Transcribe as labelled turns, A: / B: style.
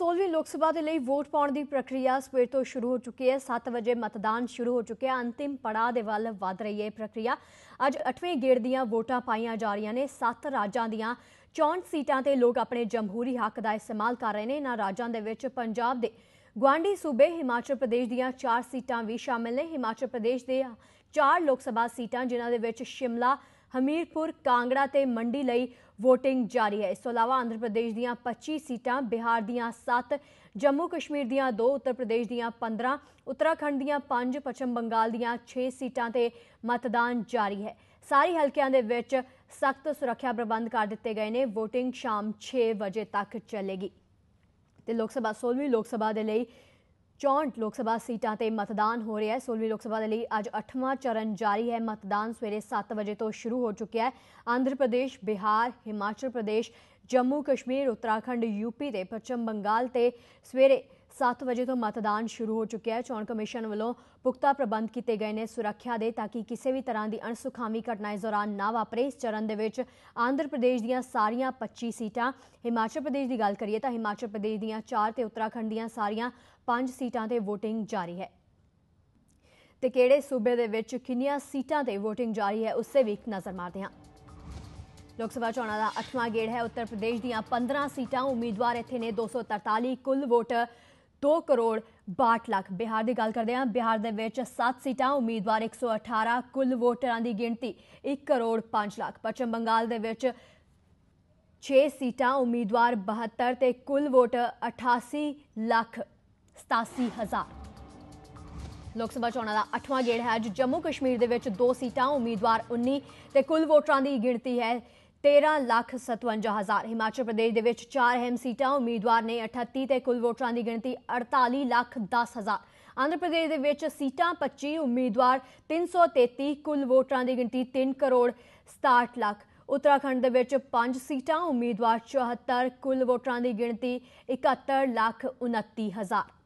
A: 16ਵੀਂ ਲੋਕ ਸਭਾ ਦੇ ਲਈ ਵੋਟ ਪਾਉਣ ਦੀ ਪ੍ਰਕਿਰਿਆ ਸਵੇਰ ਤੋਂ ਸ਼ੁਰੂ ਹੋ ਚੁੱਕੀ ਹੈ। 7 ਵਜੇ ਮਤਦਾਨ ਸ਼ੁਰੂ ਹੋ ਚੁੱਕਿਆ। ਅੰਤਿਮ ਪੜਾਅ ਦੇ ਵੱਲ ਵਧ ਰਹੀ ਹੈ ਪ੍ਰਕਿਰਿਆ। ਅੱਜ 8ਵੇਂ ਗੇੜ ਦੀਆਂ ਵੋਟਾਂ ਪਾਈਆਂ ਜਾ ਰਹੀਆਂ ਨੇ। 7 ਰਾਜਾਂ ਦੀਆਂ 64 ਸੀਟਾਂ ਤੇ ਲੋਕ ਆਪਣੇ ਜਮਹੂਰੀ ਹੱਕ ਦਾ ਇਸਤੇਮਾਲ ਕਰ ਰਹੇ ਨੇ। ਇਹਨਾਂ ਰਾਜਾਂ ਦੇ ਵਿੱਚ ਪੰਜਾਬ ਦੇ ਗਵਾਂਢੀ ਸੂਬੇ, ਹਿਮਾਚਲ ਪ੍ਰਦੇਸ਼ ਦੀਆਂ 4 ਸੀਟਾਂ ਵੀ ਸ਼ਾਮਿਲ ਨੇ। ਹਿਮਾਚਲ ਪ੍ਰਦੇਸ਼ ਦੇ 4 ਲੋਕ ਸਭਾ ਸੀਟਾਂ, ਜਿਨ੍ਹਾਂ ਦੇ ਵਿੱਚ ਸ਼ਿਮਲਾ ਹਮੀਰਪੁਰ, ਕਾਂਗੜਾ ਤੇ ਮੰਡੀ ਲਈ ਵੋਟਿੰਗ ਜਾਰੀ ਹੈ। ਇਸ ਤੋਂ ਇਲਾਵਾ ਆਂਧਰ ਪ੍ਰਦੇਸ਼ ਦੀਆਂ 25 ਸੀਟਾਂ, ਬਿਹਾਰ ਦੀਆਂ 7 ਜੰਮੂ ਕਸ਼ਮੀਰ ਦੀਆਂ 2 ਉੱਤਰ ਪ੍ਰਦੇਸ਼ ਦੀਆਂ 15 ਉੱਤਰਾਖੰਡ ਦੀਆਂ 5 ਪੱਛਮ ਬੰਗਾਲ ਦੀਆਂ 6 ਸੀਟਾਂ ਤੇ ਮਤਦਾਨ ਜਾਰੀ ਹੈ। ਸਾਰੇ ਹਲਕਿਆਂ ਦੇ ਵਿੱਚ ਸਖਤ ਸੁਰੱਖਿਆ ਪ੍ਰਬੰਧ ਕਰ ਦਿੱਤੇ ਗਏ ਨੇ। VOTING ਸ਼ਾਮ 6 ਵਜੇ ਤੱਕ ਚੱਲੇਗੀ। ਤੇ ਲੋਕ ਸਭਾ 16ਵੀਂ ਲੋਕ ਸਭਾ ਦੇ ਲਈ 64 ਲੋਕ ਸਭਾ ਸੀਟਾਂ ਤੇ ਮਤਦਾਨ ਹੋ ਰਿਹਾ ਹੈ। 16ਵੀਂ ਲੋਕ ਸਭਾ ਦੇ ਲਈ ਅੱਜ 8ਵਾਂ ਚਰਨ ਜਾਰੀ ਹੈ। ਮਤਦਾਨ ਸਵੇਰੇ 7 ਵਜੇ ਤੋਂ ਸ਼ੁਰੂ ਹੋ ਚੁੱਕਿਆ ਹੈ। ਆਂਧਰ ਪ੍ਰਦੇਸ਼, ਬਿਹਾਰ, ਹਿਮਾਚਲ ਪ੍ਰਦੇਸ਼, ਜੰਮੂ ਕਸ਼ਮੀਰ, ਉੱਤਰਾਖੰਡ ਯੂਪੀ ਤੇ, ਪੱਛਮ ਬੰਗਾਲ ਤੇ ਸਵੇਰੇ 7 ਵਜੇ ਤੋਂ ਮਤਦਾਨ ਸ਼ੁਰੂ ਹੋ ਚੁੱਕਿਆ ਹੈ। ਚੋਣ ਕਮਿਸ਼ਨ ਵੱਲੋਂ ਪੁਖਤਾ ਪ੍ਰਬੰਧ ਕੀਤੇ ਗਏ ਨੇ ਸੁਰੱਖਿਆ ਦੇ ਤਾਂ ਕਿ ਕਿਸੇ ਵੀ ਤਰ੍ਹਾਂ ਦੀ ਅਣਸੁਖਾਵੀ ਘਟਨਾ ਇਸ ਦੌਰਾਨ ਨਾ ਵਾਪਰੇ। ਇਸ ਚਰਨ ਦੇ ਵਿੱਚ ਆਂਧਰ ਪ੍ਰਦੇਸ਼ ਦੀਆਂ ਸਾਰੀਆਂ 25 ਸੀਟਾਂ, ਹਿਮਾਚਲ ਪ੍ਰਦੇਸ਼ ਦੀ ਗੱਲ ਕਰੀਏ ਤਾਂ ਹਿਮਾਚਲ ਪ੍ਰਦੇਸ਼ ਦੀਆਂ 4 ਤੇ ਉੱਤਰਾਖੰਡ ਦੀਆਂ ਸਾਰੀਆਂ 5 ਸੀਟਾਂ ਤੇ VOTING ਜਾਰੀ ਹੈ। ਤੇ ਕਿਹੜੇ ਸੂਬੇ ਦੇ ਵਿੱਚ ਕਿੰਨੀਆਂ ਸੀਟਾਂ ਤੇ VOTING ਜਾਰੀ ਹੈ, ਉਸੇ ਵੀ ਇੱਕ ਨਜ਼ਰ ਮਾਰਦੇ ਹਾਂ। ਲੋਕ ਸਭਾ ਚੋਣਾਂ ਦਾ 8ਵਾਂ ਗੇੜ ਹੈ। ਉੱਤਰ ਪ੍ਰਦੇਸ਼ ਦੀਆਂ 15 ਸੀਟਾਂ, ਉਮੀਦਵਾਰ ਇੱਥੇ ਨੇ 243 ਕੁੱਲ ਵੋਟ। 2 ਕਰੋੜ 62 ਲੱਖ। ਬਿਹਾਰ ਦੀ ਗੱਲ ਕਰਦੇ ਹਾਂ, ਬਿਹਾਰ ਦੇ ਵਿੱਚ 7 ਸੀਟਾਂ, ਉਮੀਦਵਾਰ 118 ਕੁੱਲ ਵੋਟਰਾਂ ਦੀ ਗਿਣਤੀ 1 ਕਰੋੜ 5 ਲੱਖ। ਪੱਛਮ ਬੰਗਾਲ ਦੇ ਵਿੱਚ 6 ਸੀਟਾਂ, ਉਮੀਦਵਾਰ 72 ਤੇ ਕੁੱਲ ਵੋਟ 88 ਲੱਖ 87 ਹਜ਼ਾਰ। ਲੋਕ ਸਭਾ ਚੋਣਾਂ ਦਾ 8ਵਾਂ ਗੇੜ ਹੈ, ਅੱਜ ਜੰਮੂ ਕਸ਼ਮੀਰ ਦੇ ਵਿੱਚ 2 ਸੀਟਾਂ, ਉਮੀਦਵਾਰ 19 ਤੇ ਕੁੱਲ ਵੋਟਰਾਂ ਦੀ ਗਿਣਤੀ ਹੈ 13 ਲੱਖ 57 ਹਜ਼ਾਰ। ਹਿਮਾਚਲ ਪ੍ਰਦੇਸ਼ ਦੇ ਵਿੱਚ 4 ਅਹਿਮ ਸੀਟਾਂ, ਉਮੀਦਵਾਰ ਨੇ 38 ਤੇ ਕੁੱਲ ਵੋਟਰਾਂ ਦੀ ਗਿਣਤੀ 48 ਲੱਖ 10 ਹਜ਼ਾਰ। ਆਂਧਰ ਪ੍ਰਦੇਸ਼ ਦੇ ਵਿੱਚ ਸੀਟਾਂ 25 ਉਮੀਦਵਾਰ 333 ਕੁੱਲ ਵੋਟਰਾਂ ਦੀ ਗਿਣਤੀ 3 ਕਰੋੜ 67 ਲੱਖ। ਉੱਤਰਾਖੰਡ ਦੇ ਵਿੱਚ 5 ਸੀਟਾਂ, ਉਮੀਦਵਾਰ 74 ਕੁੱਲ ਵੋਟਰਾਂ ਦੀ ਗਿਣਤੀ 71 ਲੱਖ 29 ਹਜ਼ਾਰ।